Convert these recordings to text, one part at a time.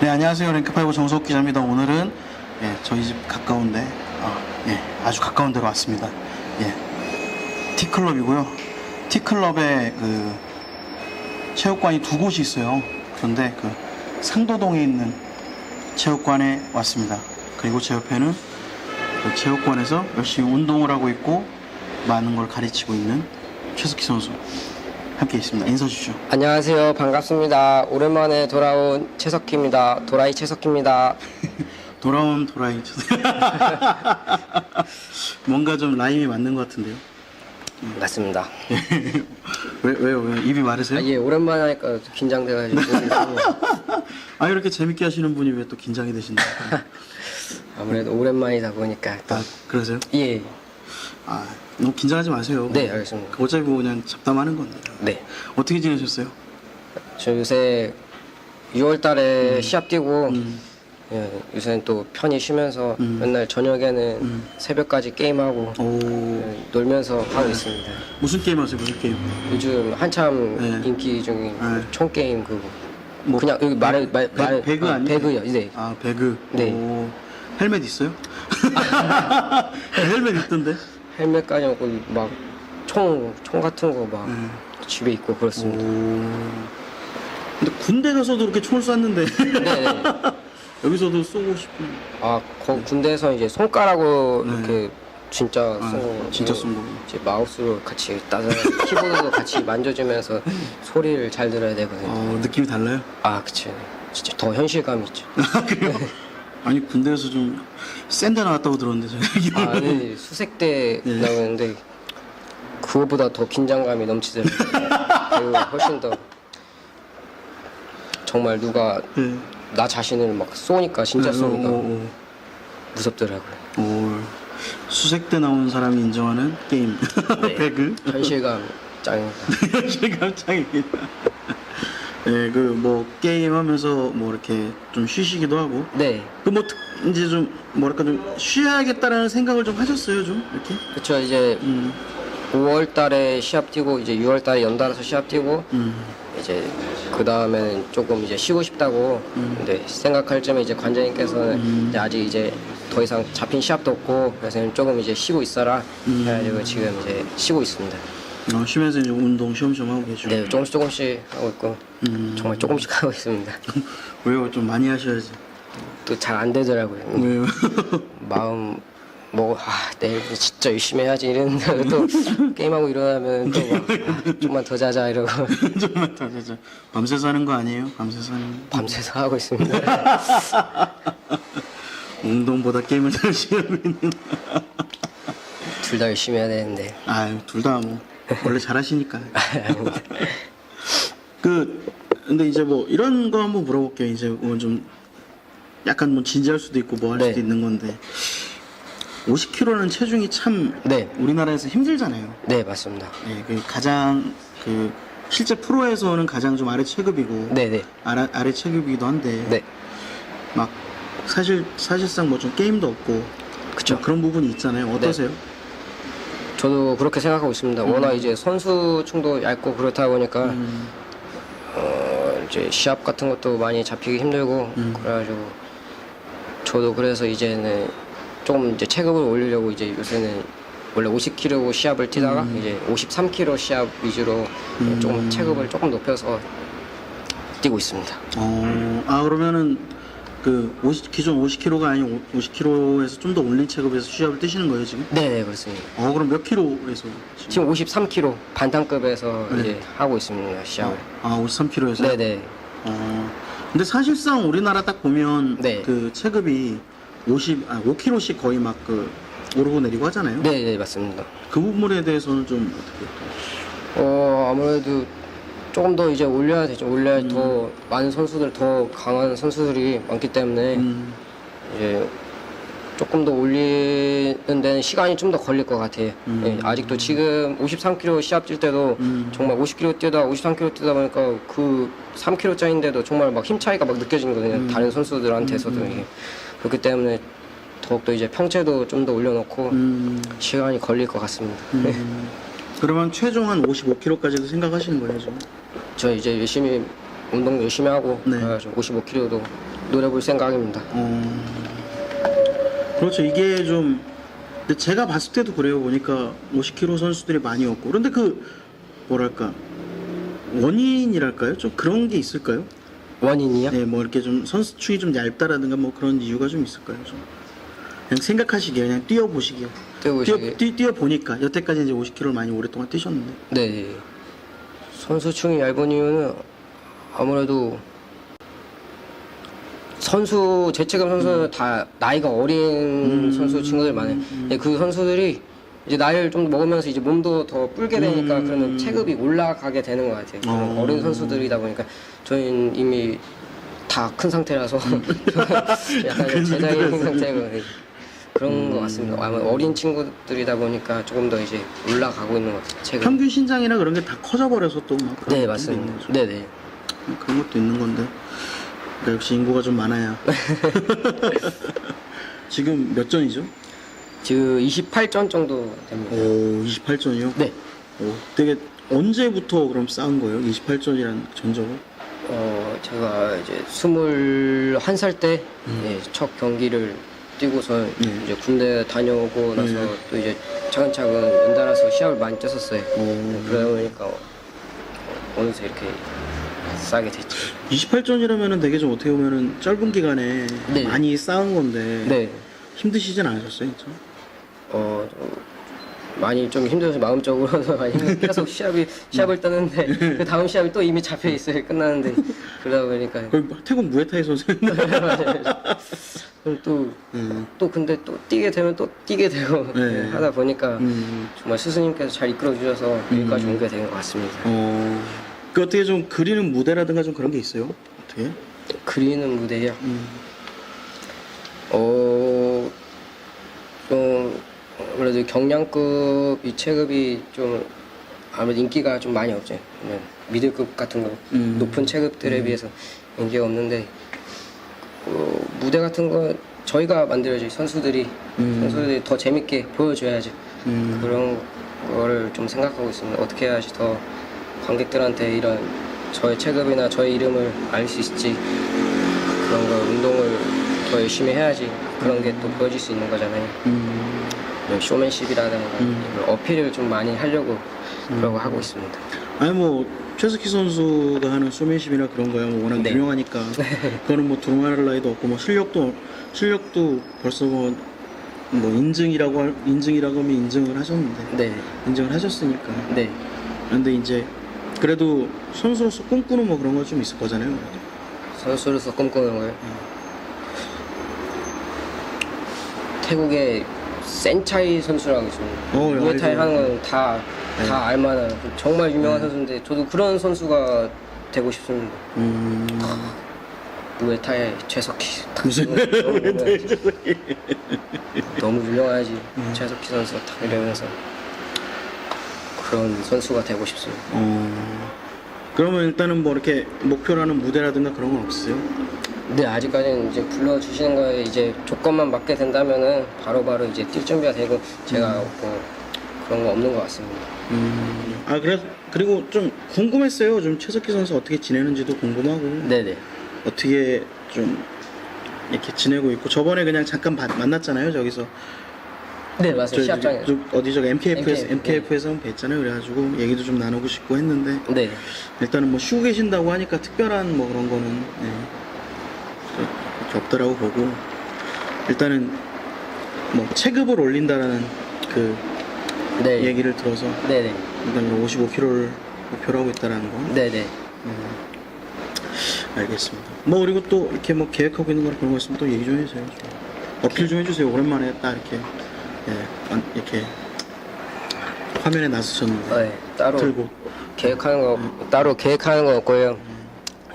네, 안녕하세요. 랭크파이브 정석 기자입니다. 오늘은 예, 저희 집 가까운데, 아, 예, 아주 가까운 데로 왔습니다. 예, 티클럽이고요. 티클럽에 그 체육관이 두 곳이 있어요. 그런데 그 상도동에 있는 체육관에 왔습니다. 그리고 제 옆에는 그 체육관에서 열심히 운동을 하고 있고 많은 걸 가르치고 있는 최석희 선수 함께 있습니다. 인사 주시죠. 안녕하세요. 반갑습니다. 오랜만에 돌아온 최석희입니다. 도라이 최석희입니다. 돌아온 도라이 뭔가 좀 라임이 맞는 것 같은데요. 맞습니다. 왜 왜요? 왜 입이 마르세요? 아, 예, 오랜만에 하니까 긴장돼가지고 아 이렇게 재밌게 하시는 분이 왜 또 긴장이 되신다? 아무래도 오랜만이다 보니까 또 아 그러세요? 예, 아 너무 긴장하지 마세요. 네, 알겠습니다. 어차피 뭐 그냥 잡담하는 건데. 네. 어떻게 지내셨어요? 저 요새 6월 달에 시합 뛰고 음. 예, 요새는 또 편히 쉬면서 음. 맨날 저녁에는 음. 새벽까지 게임하고 오 예, 놀면서 하고 있습니다. 무슨 게임 하세요? 무슨 게임? 요즘 한참 네. 인기 중인 네. 총 게임 그거 뭐 그냥 여기 말해 말, 배, 말 배그 아, 아니에요? 배그요. 네. 아 배그. 네. 오, 헬멧 있어요? 헬멧 있던데. 헬멧까지 없고 막총 총 같은 거막 네. 집에 있고 그렇습니다. 오. 근데 군대 가서도 이렇게 총을 쐈는데 네. 네. 여기서도 쏘고 싶은. 아, 거 군대에서 이제 손가락으로 네. 이렇게 진짜 아, 쏜 거. 진짜 쏜 거고. 이제 마우스로 같이 따서 키보드도 같이 만져주면서 소리를 잘 들어야 되거든요. 어, 느낌이 달라요? 아, 그치. 진짜 더 현실감 있죠. 아, 그래요? 아니, 군대에서 좀 센데 나왔다고 들었는데, 제가. 아, 네, 수색대 네. 나오는데 그거보다 더 긴장감이 넘치더라고요. 그리고 훨씬 더 정말 누가 네. 나 자신을 막 쏘니까 진짜 네, 쏘니까 오, 오, 무섭더라고요. 오. 오. 수색대 나온 사람이 인정하는 게임. 네. 배그. 현실감 짱입니다. 실감 짱입니다. 네, 그, 뭐, 게임 하면서 뭐, 이렇게 좀 쉬시기도 하고. 네, 그, 뭐, 특- 이제 좀, 뭐랄까, 좀 쉬어야겠다라는 생각을 좀 하셨어요, 좀? 이렇게? 그쵸 이제 음, 5월 달에 시합 뛰고 이제 6월 달에 연달아서 시합 뛰고 음, 이제 그 다음에는 조금 이제 쉬고 싶다고 음. 근데 생각할 점에 이제 관장님께서는 음. 이제 아직 이제 더 이상 잡힌 시합도 없고 그래서 조금 이제 쉬고 있어라 음. 그래가지고 지금 이제 쉬고 있습니다. 어, 쉬면서 이제 운동 시험시험 하고 계시고. 네 조금씩 조금씩 하고 있고 음. 정말 조금씩 하고 있습니다. 왜요? 좀 많이 하셔야지. 또 잘 안 되더라고요. 왜요? 마음 뭐 아, 내일 진짜 열심히 해야지 이랬는데 또 게임하고 일어나면 또 막, 아, 좀만 더 자자 이러고 좀만 더 자자. 밤새서 하는 거 아니에요? 밤새서 하는 거. 밤새서 하고 있습니다. 운동보다 게임을 더 열심히 하고 있는. 둘 다 열심히 해야 되는데 아유, 둘 다 뭐, 원래 잘하시니까. 그, 근데 이제 뭐, 이런 거 한번 물어볼게요. 이제 뭐 좀, 약간 뭐 진지할 수도 있고 뭐 할 네. 수도 있는 건데. 50kg는 체중이 참 네. 우리나라에서 힘들잖아요. 네 맞습니다. 네, 그 가장 그 실제 프로에서는 가장 좀 아래 체급이고 네 네 아래, 아래 체급이기도 한데 네 막 사실 사실상 뭐 좀 게임도 없고 그쵸. 뭐 그런 부분이 있잖아요. 어떠세요? 저도 그렇게 생각하고 있습니다. 워낙 이제 선수층도 얇고 그렇다 보니까 음, 어, 이제 시합 같은 것도 많이 잡히기 힘들고 음. 그래가지고 저도 그래서 이제는 조금 이제 체급을 올리려고 이제 요새는 원래 50kg 시합을 뛰다가 이제 53kg 시합 위주로 음. 조금 체급을 조금 높여서 뛰고 있습니다. 어, 아 그러면은 그 50, 기존 50kg가 아닌 50kg에서 좀 더 올린 체급에서 시합을 뛰시는 거예요 지금? 네네 그렇습니다. 어 그럼 몇 킬로에서 지금? 지금 53kg 반탄급에서 네. 이제 하고 있습니다 시합을. 아 53kg에서? 네네. 어, 근데 사실상 우리나라 딱 보면 네. 그 체급이 50, 아 5kg씩 거의 막 그 오르고 내리고 하잖아요. 네네 맞습니다. 그 부분에 대해서는 좀 어떻게 또? 어 아무래도 조금 더 이제 올려야 되죠. 올려야 음. 더 많은 선수들 더 강한 선수들이 많기 때문에 음, 이제 조금 더 올리는 데는 시간이 좀 더 걸릴 것 같아요. 음. 예, 아직도 지금 53kg 시합 뛸 때도 음. 정말 50kg 뛰다 53kg 뛰다 보니까 그 3kg짜리인데도 정말 막 힘 차이가 막 느껴지거든요. 음. 다른 선수들한테서도. 이게. 그렇기 때문에 더욱더 이제 평체도 좀 더 올려놓고 음, 시간이 걸릴 것 같습니다. 음. 그러면 최종 한 55kg까지도 생각하시는 거예요 지금? 저 이제 열심히 운동 열심히 하고 네. 그래가지고 55kg도 노려볼 생각입니다. 어, 그렇죠. 이게 좀 근데 제가 봤을 때도 그래요. 보니까 50kg 선수들이 많이 없고 그런데 그 뭐랄까 원인이랄까요? 좀 그런 게 있을까요? 원인이요? 네, 뭐 이렇게 좀 선수축이 좀 얇다라든가 뭐 그런 이유가 좀 있을까요? 좀 그냥 생각하시기에 그냥 뛰어보시기요. 뛰어보시기에. 뛰어, 뛰어 보니까 여태까지 이제 50kg를 많이 오랫동안 뛰셨는데. 네. 선수층이 얇은 이유는 아무래도 선수 재체감 선수는 다 나이가 어린 음. 선수 친구들 많아요. 네, 그 선수들이 이제 나이를 좀 먹으면서 이제 몸도 더 불게 되니까 음. 그러면 체급이 올라가게 되는 것 같아요. 그런 어. 어린 선수들이다 보니까 저희는 이미 다 큰 상태라서 약간 큰 제자인. 상태고 네. 그런 것 같습니다. 아마 어린 친구들이다 보니까 조금 더 이제 올라가고 있는 것 같아요. 체급. 평균 신장이나 그런 게 다 커져버려서 또막 그런 네 맞습니다. 네네. 그런 것도 있는 건데 그러니까 역시 인구가 좀 많아야 지금 몇 전이죠? 지금 28전 정도 됩니다. 오 28전이요? 네. 오, 되게 언제부터 그럼 쌓은 거예요? 28전이라는 전적을? 어, 제가 이제 21살 때, 음. 예, 첫 경기를 뛰고서 네. 이제 군대 다녀오고 나서 네. 또 이제 차근차근 연달아서 시합을 많이 뛰었었어요. 오. 그러다 보니까 어, 어느새 이렇게 싸게 됐죠. 28전이라면은 되게 좀 어떻게 보면은 짧은 기간에 네. 많이 쌓은 건데 네. 힘드시진 않으셨어요, 진짜? 어, 좀 많이 좀 힘들어서 마음적으로도 많이 힘들- 계속 시합이, 시합을 떠는데 그 다음 시합이 또 이미 잡혀 있어요. 끝나는데. 그러다 보니까. 거의 태국 무에타이 선수였는데. 또 음. 또 근데 또 뛰게 되면 또 뛰게 되고 네. 하다 보니까 음. 정말 스승님께서 잘 이끌어 주셔서 여기까지 오게 된 것 같습니다. 어. 그 어떻게 좀 그리는 무대라든가 좀 그런 게 있어요? 어떻게? 그리는 무대요. 음. 어, 좀 아무래도 경량급 이 체급이 좀 아무래도 인기가 좀 많이 없죠. 미들급 같은 거 음. 높은 체급들에 비해서 인기가 없는데 어, 무대 같은 거 저희가 만들어야지 선수들이 음. 선수들이 더 재밌게 보여줘야지. 음. 그런 거를 좀 생각하고 있습니다. 어떻게 해야지 더 관객들한테 이런 저의 체급이나 저의 이름을 알 수 있지 그런 거 운동을 더 열심히 해야지 그런 게 또 보여질 수 있는 거잖아요. 음. 이런 쇼맨십이라든가 음. 어필을 좀 많이 하려고 그러고 하고 있습니다. 아니 뭐 최석희 선수가 하는 쇼맨십이나 그런 거야 뭐 워낙 네. 유명하니까 그거는 뭐 두루마를 나이도 없고 뭐 실력도 실력도 벌써 뭐, 뭐 인증이라고 할, 인증이라고 하면 인증을 하셨는데 네, 인증을 하셨으니까 네, 근데 이제 그래도 선수로서 꿈꾸는 뭐 그런 거 좀 있을 거잖아요. 선수로서 꿈꾸는 거예요. 태국의 센차이 선수라고 있습니다. 어, 예, 무에타이. 하는 건 다 다 네. 알만한 정말 유명한 선수인데 저도 그런 선수가 되고 싶습니다. 음 무에타이 최석희 딱 무슨 너무 유명하지. 너무 유명하지 최석희 선수가 딱 이러면서 그런 선수가 되고 싶습니다. 어 그러면 일단은 뭐 이렇게 목표라는 무대라든가 그런 건 없으세요? 네 아직까지는 이제 불러주시는 거에 이제 조건만 맞게 된다면은 바로바로 이제 뛸 준비가 되고 제가 뭐 그런 거 없는 것 같습니다. 음. 아 그래 그리고 좀 궁금했어요. 좀 최석희 선수 어떻게 지내는지도 궁금하고 네네. 어떻게 좀 이렇게 지내고 있고 저번에 그냥 잠깐 봐- 만났잖아요. 저기서 네. 저- 시합장에. 저- 어디 저 MKF에서 MKF, MKF에서 뵀잖아요. 그래가지고 얘기도 좀 나누고 싶고 했는데 네. 일단은 뭐 쉬고 계신다고 하니까 특별한 뭐 그런 거는 네. 없더라고 보고 일단은 뭐 체급을 올린다라는 그 네. 얘기를 들어서 네네. 일단 55kg를 목표로 하고 있다라는 거 네네. 알겠습니다. 뭐 그리고 또 이렇게 뭐 계획하고 있는 거나 그런 거 있으면 또 얘기 좀 해주세요. 좀. 어필 좀 해주세요. 오랜만에 딱 이렇게 예, 안- 이렇게 화면에 나서셨는데 네. 따로 들고 계획하는 거 따로 계획하는 거 없고요.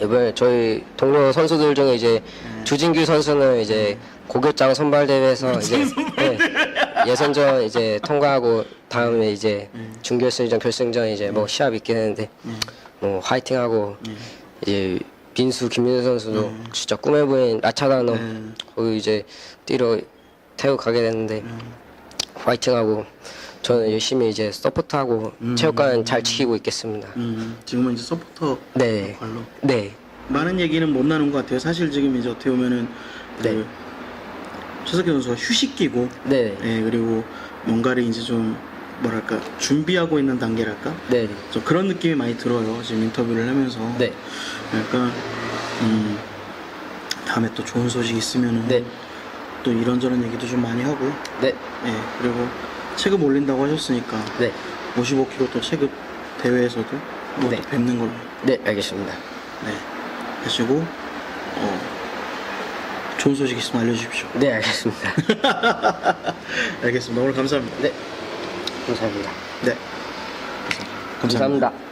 이번에 저희 동료 선수들 중에 이제 주진규 선수는 이제 고교장 선발 대회에서 이제 네, 예선전 이제 통과하고 다음에 이제 준결승전 결승전 이제 뭐 시합 있긴 했는데 뭐 화이팅하고 이제 민수 김민수 선수도 진짜 꿈에 보인 라차다노 음. 거기 이제 뛰러 태국 가게 됐는데 화이팅하고 저는 열심히 이제 서포트하고 체육관 잘 지키고 있겠습니다. 음, 지금은 이제 서포터 네. 역할로 네. 많은 얘기는 못 나눈 것 같아요. 사실 지금 이제 어떻게 보면은 그 네. 최석희 선수가 휴식기고, 네. 예, 그리고 뭔가를 이제 좀 뭐랄까 준비하고 있는 단계랄까, 네. 좀 그런 느낌이 많이 들어요. 지금 인터뷰를 하면서. 네. 약간 음, 다음에 또 좋은 소식 있으면은 네. 또 이런저런 얘기도 좀 많이 하고, 네. 예, 그리고 체급 올린다고 하셨으니까 네. 55kg 또 체급 대회에서도 뭐 네. 또 뵙는 걸로. 네. 알겠습니다. 네. 하시고 어, 좋은 소식 있으면 알려주십시오. 네. 알겠습니다. 알겠습니다. 오늘 감사합니다. 네. 감사합니다. 네. 감사합니다.